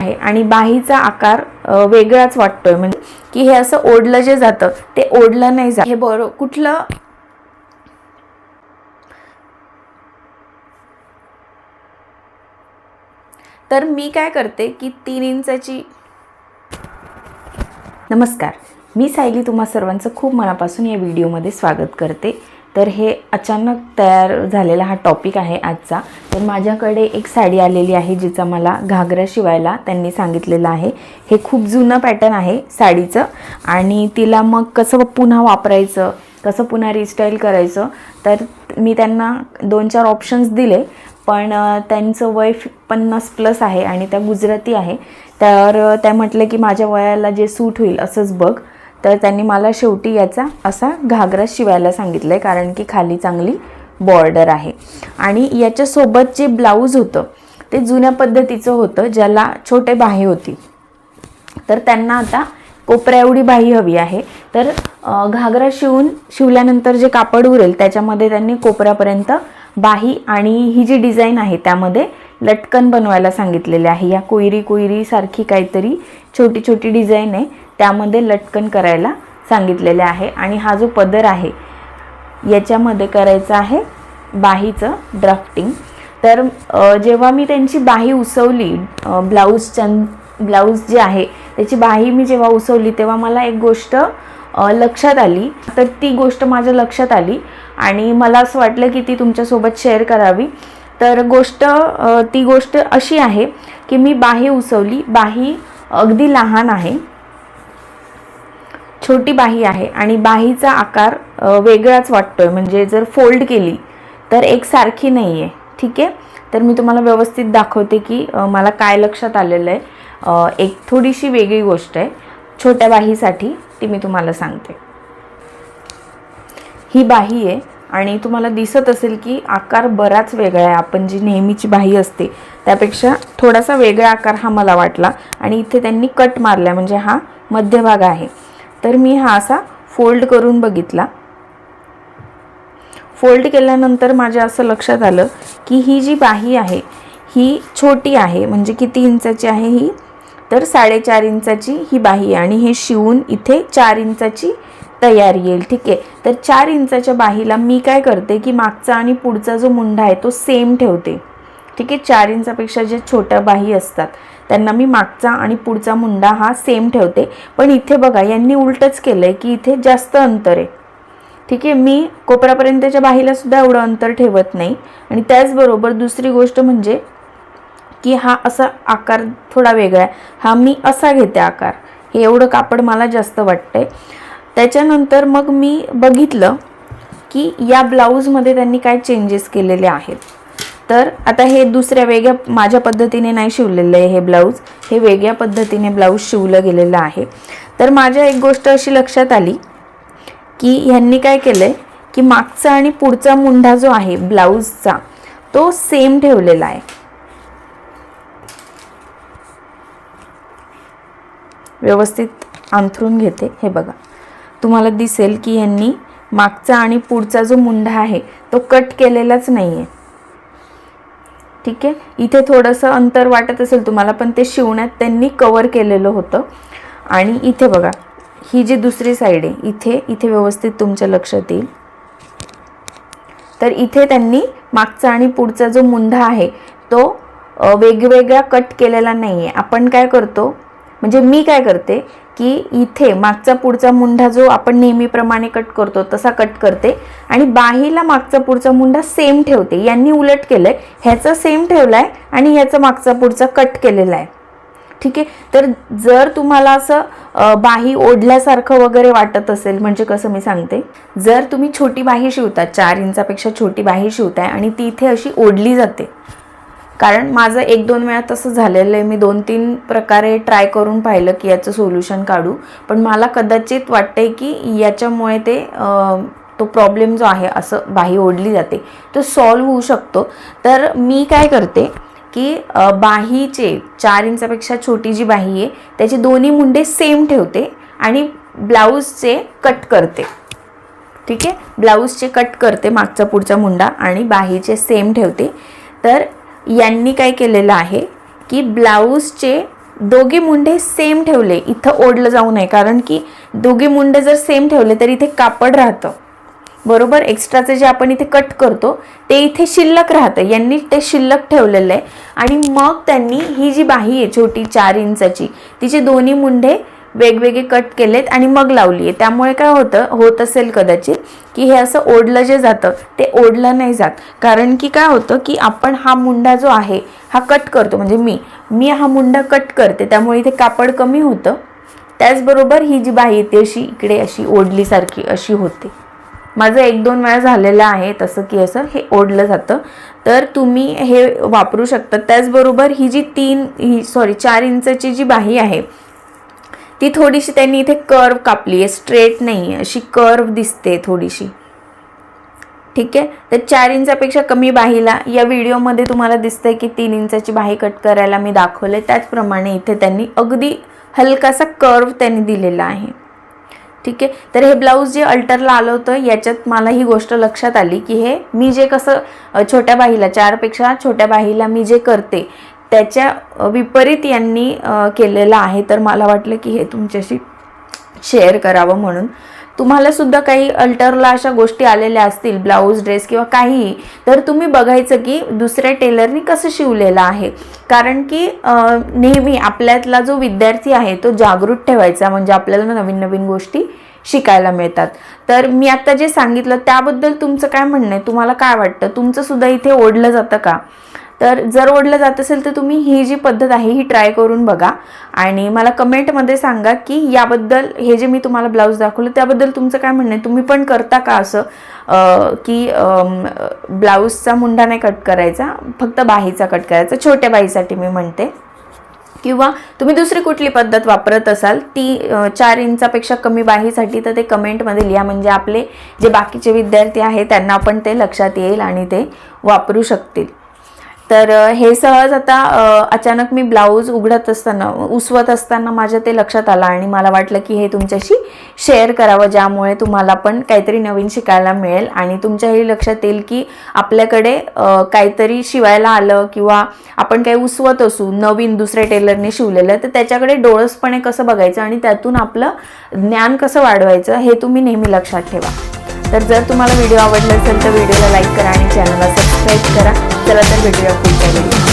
आहे. आणि बाहीचा आकार वेगळाच वाटतोय. म्हणजे की हे असं ओढलं जे जातं ते ओढलं नाही जात. हे बरो कुठलं? तर मी काय करते की तीन इंचाची नमस्कार. मी सायली तुम्हा सर्वांचं खूप मनापासून या व्हिडिओमध्ये स्वागत करते. तर हे अचानक तयार झालेला हा टॉपिक आहे आजचा. तर माझ्याकडे एक साडी आलेली आहे जिचा मला घागरा शिवायला त्यांनी सांगितलेलं आहे. हे खूप जुनं पॅटर्न आहे साडीचं आणि तिला मग कसं पुन्हा वापरायचं कसं पुन्हा रिस्टाईल करायचं तर मी त्यांना दोन चार ऑप्शन्स दिले. पण त्यांचं वय पन्नास प्लस आहे आणि त्या गुजराती आहे. तर त्या म्हटलं की माझ्या वयाला जे सूट होईल असंच बघ. तर त्यांनी मला शेवटी याचा असा घागरा शिवायला सांगितलं आहे कारण की खाली चांगली बॉर्डर आहे. आणि याच्यासोबत जे ब्लाऊज होतं ते जुन्या पद्धतीचं होतं ज्याला छोटे बाहे होती. तर त्यांना आता कोपऱ्या एवढी बाही हवी आहे. तर घागरा शिवून शिवल्यानंतर जे कापड उरेल त्याच्यामध्ये त्यांनी कोपऱ्यापर्यंत बाही आणि ही जी डिझाईन आहे त्यामध्ये लटकन बनवायला सांगितलेले आहे. या कोयरी कोयरी सारखी काहीतरी छोटी छोटी डिझाईन आहे त्यामध्ये लटकन करायला सांगितलेले आहे. आणि हा जो पदर आहे याच्यामध्ये करायचं आहे बाहीचं ड्राफ्टिंग तर जेव्हा मी त्यांची बाही उसवली ब्लाऊजच्या ब्लाऊज जे आहे त्याची बाही मी जेव्हा उसवली तेव्हा मला एक गोष्ट लक्षात आली. तर ती गोष्ट माझ्या लक्षात आली. आणि मला असं वाटलं की ती तुमच्यासोबत शेअर करावी. तर गोष्ट ती गोष्ट अशी आहे की मी बाही उसवली. बाही अगदी लहान आहे. छोटी बाही आहे आणि बाहीचा आकार वेगळाच वेगळाच वाटतोय. म्हणजे जर फोल्ड केली तर एक सारखी नाही आहे ठीक आहे? तर मी तुम्हाला व्यवस्थित दाखवते की मला काय लक्षात आलेलं आहे. एक थोडीशी वेगळी गोष्ट आहे. छोट्या बाहीसाठी ती मी तुम्हाला सांगते. ही बाही आहे आणि तुम्हाला दिसत असेल की आकार बराच वेगळा आहे. आपण जी नेहमीची बाही असते त्यापेक्षा थोडासा वेगळा आकार हा मला वाटला आणि इथे त्यांनी कट मारला म्हणजे हा मध्यभाग आहे. तर मी हा असा फोल्ड करून बघितला. फोल्ड केल्यानंतर माझ्या असं लक्षात आलं की ही जी बाही आहे ही छोटी आहे म्हणजे किती इंचाची आहे ही? तर साडेचार इंचाची ही बाही आहे आणि हे शिवून इथे चार इंचाची तयार येईल ठीक आहे? तर चार इंचाच्या बाहीला मी काय करते की मागचा आणि पुढचा जो मुंडा आहे तो सेम ठेवते. ठीक आहे? चार इंचापेक्षा जे छोट्या बाही असतात त्यांना मी मागचा आणि पुढचा मुंडा हा सेम ठेवते. पण इथे बघा यांनी उलटच केलं आहे की इथे जास्त अंतर आहे. ठीक आहे? मी कोपरापर्यंतच्या बाहीला सुद्धा एवढं अंतर ठेवत नाही. आणि त्याचबरोबर दुसरी गोष्ट म्हणजे की हा असा आकार थोडा वेगळा आहे. हा मी असा घेते आकार. हे एवढं कापड मला जास्त वाटतंय. त्याच्यानंतर मग मी बघितलं की या ब्लाऊजमध्ये त्यांनी काय चेंजेस केलेले आहेत. तर आता हे दुसऱ्या वेगळ्या माझ्या पद्धतीने नाही शिवलेलं आहे हे ब्लाऊज. हे वेगळ्या पद्धतीने ब्लाऊज शिवलं गेलेलं आहे. तर माझ्या एक गोष्ट अशी लक्षात आली की ह्यांनी काय केलं आहे की मागचा आणि पुढचा मुंढा जो आहे ब्लाऊजचा तो सेम ठेवलेला आहे. व्यवस्थित अंथरून घेते. हे बघा. तुम्हाला दिसेल की ह्यांनी मागचा आणि पुढचा जो मुंडा आहे तो कट केलेलाच नाही आहे ठीक आहे? इथे थोडंसं अंतर वाटत असेल तुम्हाला पण ते शिवण्यात त्यांनी कवर केलेलं होतं. आणि इथे बघा ही जी दुसरी साईड आहे इथे इथे व्यवस्थित तुमच्या लक्षात येईल. तर इथे त्यांनी मागचा आणि पुढचा जो मुंढा आहे तो वेगवेगळा कट केलेला नाही आहे आपण काय करतो म्हणजे मी काय करते की इथे मागचा पुढचा मुंढा जो आपण नेहमीप्रमाणे कट करतो तसा कट करते आणि बाहीला मागचा पुढचा मुंढा सेम ठेवते. यांनी उलट केलंय ह्याचा सेम ठेवलाय आणि ह्याचा मागचा पुढचा कट केलेला आहे. ठीक आहे? तर जर तुम्हाला असं बाही ओढल्यासारखं वगैरे वाटत असेल म्हणजे कसं मी सांगते? जर तुम्ही छोटी बाही शिवता चार इंचापेक्षा छोटी बाही शिवताय आणि ती इथे अशी ओढली जाते कारण माझं एक दोन वेळा तसं झालेलं आहे. मी दोन तीन प्रकारे ट्राय करून पाहिलं की याचं सोल्युशन काढू. पण मला कदाचित वाटतंय की याच्यामुळे ते तो प्रॉब्लेम जो आहे असं बाही ओढली जाते. तो सॉल्व होऊ शकतो. तर मी काय करते की बाहीचे चार इंचापेक्षा छोटी जी बाही आहे त्याचे दोन्ही मुंडे सेम ठेवते आणि ब्लाऊजचे कट करते. ठीक आहे? ब्लाऊजचे कट करते मागचा पुढचा मुंडा आणि बाहीचे सेम ठेवते. तर यांनी काय केलेलं आहे की ब्लाऊजचे दोघे मुंडे सेम ठेवले. इथं ओढलं जाऊ नये कारण की दोघे मुंडे जर सेम ठेवले तर इथे कापड राहतं. बरोबर? एक्स्ट्राचं जे आपण इथे कट करतो ते इथे शिल्लक राहतं. यांनी ते शिल्लक ठेवलेलं आहे. आणि मग त्यांनी ही जी बाही आहे छोटी चार इंचाची तिचे दोन्ही मुंडे वेगवेगळे कट केलेत आणि मग लावली आहे त्यामुळे काय होतं होत असेल कदाचित की हे असं ओढलं जे जातं ते ओढलं नाही जात. कारण की काय होतं की आपण हा मुंडा जो आहे हा कट करतो. म्हणजे मी मी हा मुंडा कट करते. त्यामुळे इथे कापड कमी होतं. त्याचबरोबर ही जी बाही आहे ती अशी इकडे अशी ओढलीसारखी अशी होते. माझं एक दोन वेळा झालेलं आहे तसं की असं हे ओढलं जातं. तर तुम्ही हे वापरू शकता. त्याचबरोबर ही जी तीन ही सॉरी चार इंचची जी बाही आहे ती थोडीशी त्यांनी इथे कर्व कापली आहे. स्ट्रेट नाही आहे अशी कर्व दिसते थोडीशी. ठीक आहे? तर चार इंचापेक्षा कमी बाहीला या व्हिडिओमध्ये तुम्हाला दिसतंय की तीन इंचाची बाही कट करायला मी दाखवले त्याचप्रमाणे इथे त्यांनी अगदी हलकासा कर्व त्यांनी दिलेला आहे. ठीक आहे? तर हे ब्लाऊज जे अल्टरला आलं होतं याच्यात मला ही गोष्ट लक्षात आली की हे मी जे कसं छोट्या बाहीला चारपेक्षा छोट्या बाहीला मी जे करते त्याच्या विपरीत यांनी केलेलं आहे. तर मला वाटलं की हे तुमच्याशी शेअर करावं म्हणून. तुम्हाला सुद्धा काही अल्टरला अशा गोष्टी आलेल्या असतील ब्लाऊज ड्रेस किंवा काहीही तर तुम्ही बघायचं की दुसऱ्या टेलरनी कसं शिवलेलं आहे. कारण की नेहमी आपल्यातला जो विद्यार्थी आहे तो जागृत ठेवायचा म्हणजे आपल्याला नवीन नवीन गोष्टी शिकायला मिळतात. तर मी आता जे सांगितलं त्याबद्दल तुमचं काय म्हणणं आहे? तुम्हाला काय वाटतं? तुमचं सुद्धा इथे ओढलं जातं का? तर जर ओढलं जात असेल तर तुम्ही ही जी पद्धत आहे ही ट्राय करून बघा. आणि मला कमेंटमध्ये सांगा की याबद्दल हे जे मी तुम्हाला ब्लाऊज दाखवलं त्याबद्दल तुमचं काय म्हणणं आहे? तुम्ही पण करता का असं? की ब्लाऊजचा मुंडा नाही कट करायचा फक्त बाहीचा कट करायचा छोट्या बाहीसाठी मी म्हणते. किंवा तुम्ही दुसरी कुठली पद्धत वापरत असाल ती चार इंचापेक्षा कमी बाहीसाठी तर ते कमेंटमध्ये लिहा. म्हणजे आपले जे बाकीचे विद्यार्थी आहेत त्यांना पण ते लक्षात येईल आणि ते वापरू शकतील. तर हे सहज आता अचानक मी ब्लाऊज उघडत असताना उसवत असताना माझ्या ते लक्षात आलं आणि मला वाटलं की हे तुमच्याशी शेअर करावं ज्यामुळे तुम्हाला पण काहीतरी नवीन शिकायला मिळेल आणि तुमच्याही लक्षात येईल की आपल्याकडे काहीतरी शिवायला आलं किंवा आपण काही उसवत असू नवीन दुसऱ्या टेलरने शिवलेलं तर त्याच्याकडे डोळसपणे कसं बघायचं आणि त्यातून आपलं ज्ञान कसं वाढवायचं हे तुम्ही नेहमी लक्षात ठेवा. तर जर तुम्हाला व्हिडिओ आवडला असेल तर व्हिडिओला लाईक करा चॅनलला सबस्क्राईब करा. चला तर भेटूया पुढच्या व्हिडिओ